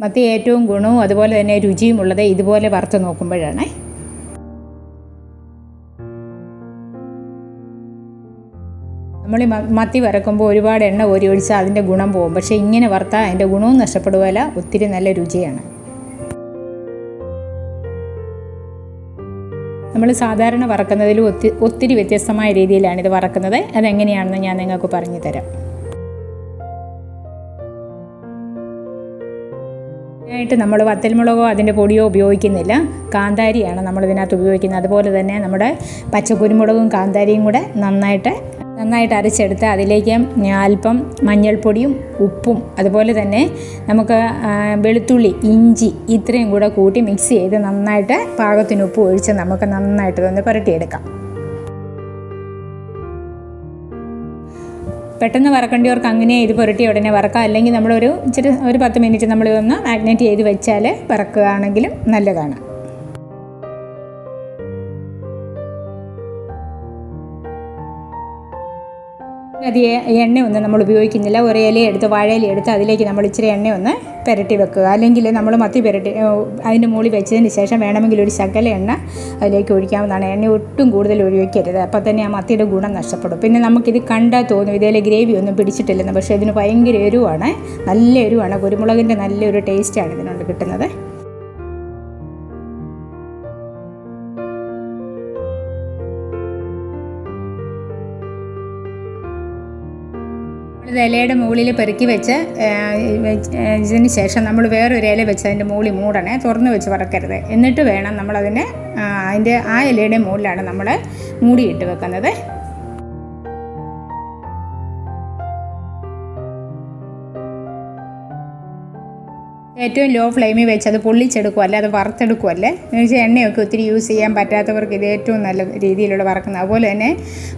മത്തി ഏറ്റവും ഗുണവും അതുപോലെ തന്നെ രുചിയും ഉള്ളത് ഇതുപോലെ വറുത്ത് നോക്കുമ്പോഴാണ്. നമ്മൾ മത്തി വറക്കുമ്പോൾ ഒരുപാട് എണ്ണ ഓരി ഒഴിച്ചാൽ അതിന്റെ ഗുണം പോകും. പക്ഷേ ഇങ്ങനെ വറുത്താൽ അതിന്റെ ഗുണവും നഷ്ടപ്പെടുകയില്ല ഒത്തിരി നല്ല രുചിയാണ്. നമ്മൾ സാധാരണ വറക്കുന്നതിൽ ഒത്തിരി ഒത്തിരി വ്യത്യസ്തമായ രീതിയിലാണ് ഇത് വറക്കുന്നത്. അതെങ്ങനെയാണെന്ന് ഞാൻ നിങ്ങൾക്ക് പറഞ്ഞു തരാം. ആയിട്ട് നമ്മൾ വത്തൽമുളകോ അതിന്റെ പൊടിയോ ഉപയോഗിക്കുന്നില്ല. കാന്താരിയാണ് നമ്മൾ ഇതിനകത്ത് ഉപയോഗിക്കുന്നത്. അതുപോലെ തന്നെ നമ്മുടെ പച്ചക്കുരുമുളകും കാന്താരിയും കൂടെ നന്നായിട്ട് നന്നായിട്ട് അരച്ചെടുത്ത് അതിലേക്ക് അല്പം മഞ്ഞൾപ്പൊടിയും ഉപ്പും അതുപോലെ തന്നെ നമുക്ക് വെളുത്തുള്ളി ഇഞ്ചി ഇത്രയും കൂടെ കൂട്ടി മിക്സ് ചെയ്ത് നന്നായിട്ട് പാകത്തിന് ഉപ്പ് ഒഴിച്ച് നമുക്ക് നന്നായിട്ട് തന്നെ പുരട്ടിയെടുക്കാം. പെട്ടെന്ന് വറക്കേണ്ടവർക്ക് അങ്ങനെ ഇത് പുരട്ടി ഉടനെ വറക്കാം. അല്ലെങ്കിൽ നമ്മളൊരു ഇച്ചിരി ഒരു പത്ത് മിനിറ്റ് നമ്മൾ മാഗ്നേറ്റ് ചെയ്ത് വെച്ചാൽ വറക്കുകയാണെങ്കിലും നല്ലതാണ്. അധികം എണ്ണയൊന്ന് നമ്മൾ ഉപയോഗിക്കുന്നില്ല. ഒരു ഇല എടുത്ത് വാഴയില എടുത്ത് അതിലേക്ക് നമ്മൾ ഇച്ചിരി എണ്ണയൊന്ന് പുരട്ടി വെക്കുക. അല്ലെങ്കിൽ നമ്മൾ മത്തി പുരട്ടി അതിന്റെ മുകളിൽ വെച്ചതിന് ശേഷം വേണമെങ്കിൽ ഒരു ശകല എണ്ണ അതിലേക്ക് ഒഴിക്കാവുന്നതാണ്. എണ്ണ ഒട്ടും കൂടുതൽ ഒഴിവയ്ക്കരുത് അപ്പോൾ തന്നെ ആ മത്തിയുടെ ഗുണം നഷ്ടപ്പെടും. പിന്നെ നമുക്കിത് കണ്ടാൽ തോന്നും ഇതിലെ ഗ്രേവി ഒന്നും പിടിച്ചിട്ടില്ലെന്ന്. പക്ഷേ ഇതിന് ഭയങ്കര എരിവാണ്. നല്ല എരിവാണ്. കുരുമുളകിന്റെ നല്ലൊരു ടേസ്റ്റാണ് ഇതിനുണ്ട് കിട്ടുന്നത്. ഇത് ഇലയുടെ മുകളിൽ പെറുക്കി വെച്ച് ഇതിന് ശേഷം നമ്മൾ വേറൊരു ഇല വെച്ച് അതിന്റെ മുകളിൽ മൂടണേ തുറന്ന് വെച്ച് വറക്കരുത്. എന്നിട്ട് വേണം നമ്മളതിനെ അതിന്റെ ആ ഇലയുടെ മുകളിലാണ് നമ്മൾ മൂടിയിട്ട് വെക്കുന്നത്. ഏറ്റവും ലോ ഫ്ലെയിമിൽ വെച്ച് അത് പൊള്ളിച്ചെടുക്കും അല്ലേ? അത് വറുത്തെടുക്കുമല്ലേ എന്ന് വെച്ചാൽ എണ്ണയൊക്കെ ഒത്തിരി യൂസ് ചെയ്യാൻ പറ്റാത്തവർക്ക് ഇത് ഏറ്റവും നല്ല രീതിയിലുള്ള വറക്കുന്നത്. അതുപോലെ തന്നെ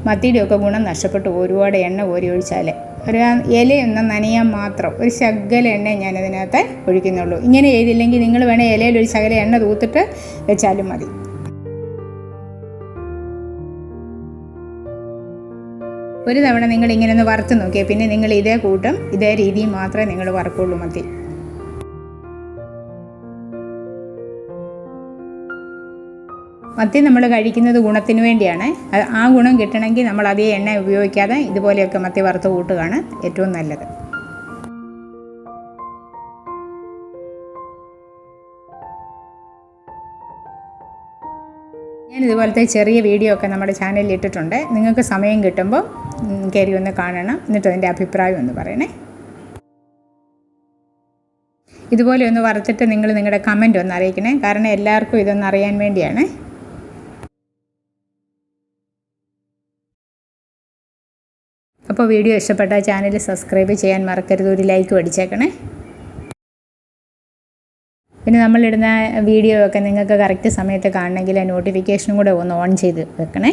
മത്തിയുടെയൊക്കെ ഗുണം നഷ്ടപ്പെട്ടു. ഒരുപാട് എണ്ണ കോരി ഒഴിച്ചാൽ ഒരു ഇലയൊന്ന് നനയാൻ മാത്രം ഒരു ശകല എണ്ണ ഞാനതിനകത്ത് ഒഴിക്കുന്നുള്ളൂ. ഇങ്ങനെ ചെയ്തില്ലെങ്കിൽ നിങ്ങൾ വേണേൽ ഇലയിൽ ഒരു ശകല എണ്ണ തൂത്തിട്ട് വെച്ചാലും മതി. ഒരു തവണ നിങ്ങൾ ഇങ്ങനെ ഒന്ന് വറുത്ത് നോക്കിയാൽ പിന്നെ നിങ്ങൾ ഇതേ കൂട്ടും ഇതേ രീതിയിൽ മാത്രമേ നിങ്ങൾ വറക്കുള്ളൂ മത്തി. മത്തി നമ്മൾ കഴിക്കുന്നത് ഗുണത്തിന് വേണ്ടിയാണ്. ആ ഗുണം കിട്ടണമെങ്കിൽ നമ്മൾ അതേ എണ്ണ ഉപയോഗിക്കാതെ ഇതുപോലെയൊക്കെ മത്തി വറുത്ത് കൂട്ടുകയാണ് ഏറ്റവും നല്ലത്. ഞാൻ ഇതുപോലത്തെ ചെറിയ വീഡിയോ ഒക്കെ നമ്മുടെ ചാനലിൽ ഇട്ടിട്ടുണ്ട്. നിങ്ങൾക്ക് സമയം കിട്ടുമ്പോൾ കയറി ഒന്ന് കാണണം. എന്നിട്ട് അതിന്റെ അഭിപ്രായം ഒന്ന് പറയണേ. ഇതുപോലെ ഒന്ന് വറുത്തിട്ട് നിങ്ങൾ നിങ്ങളുടെ കമന്റ് ഒന്ന് അറിയിക്കണേ. കാരണം എല്ലാവർക്കും ഇതൊന്ന് അറിയാൻ വേണ്ടിയാണ്. അപ്പോൾ വീഡിയോ ഇഷ്ടപ്പെട്ട ചാനൽ സബ്സ്ക്രൈബ് ചെയ്യാൻ മറക്കരുത്. ഒരു ലൈക്ക് അടിച്ചേക്കണേ. പിന്നെ നമ്മളിടുന്ന വീഡിയോ ഒക്കെ നിങ്ങൾക്ക് കറക്റ്റ് സമയത്ത് കാണണമെങ്കിൽ നോട്ടിഫിക്കേഷനും കൂടെ ഒന്ന് ഓൺ ചെയ്ത് വെക്കണേ.